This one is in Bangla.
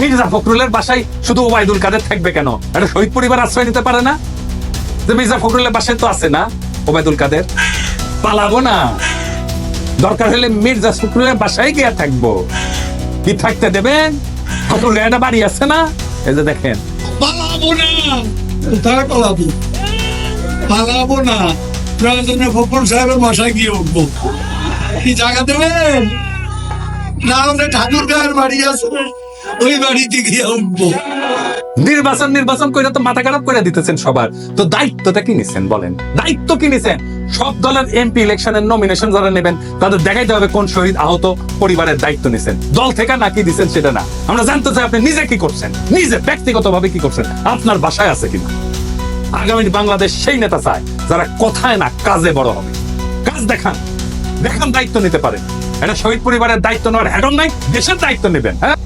মির্জা ফখরুলের বাসায় শুধু ওবায়দুল কাদের থাকবে কেন? একটা শহীদ পরিবার আশ্রয় নিতে পারে না? যে মির্জা ফখরুলের বাসায় তো আছে না ওবায়দুল কাদের? পালাবো না। দরকার হলে মির্জা ফখরুলের বাসায় গিয়ে থাকব। কি থাকতে দেবেন ফখরুলের একটা বাড়ি আছে না? এই যে দেখেন। পালাবো না। কোথায় পালাবো? পালাবো না। প্রয়োজনে ফকর সাহেবের বাসায় গিয়ে উঠবো। কি জায়গা দেবেন? না আমাদের ঠাকুর গায়ের বাড়ি আছে। ওই বাড়িতে গিয়ে উঠবো নির্বাচন নির্বাচন করে তো মাথা খারাপ করে দিতেছেন সবার। তো দায়িত্বটা কি নিছেন বলেন? দায়িত্ব কি নিছেন? সব দলের এমপি ইলেকশনের নমিনেশন যারা নেবেন, তাদের দেখাইতে হবে কোন শহীদ আহত পরিবারের দায়িত্ব নিছেন। দল থেকে নাকি দিছেন সেটা না। আমরা জানতে চাই আপনি নিজে কি করছেন? নিজে ব্যক্তিগতভাবে কি করছেন? আপনার বাসায় আছে কিনা? আগামী বাংলাদেশ সেই নেতা চায় যারা কথায় না কাজে বড় হবে। কাজ দেখান। দেখান দায়িত্ব নিতে পারেন। এটা শহীদ পরিবারের দায়িত্ব নেওয়ার হ্যাডন নাই, দেশের দায়িত্ব নেবেন হ্যাঁ?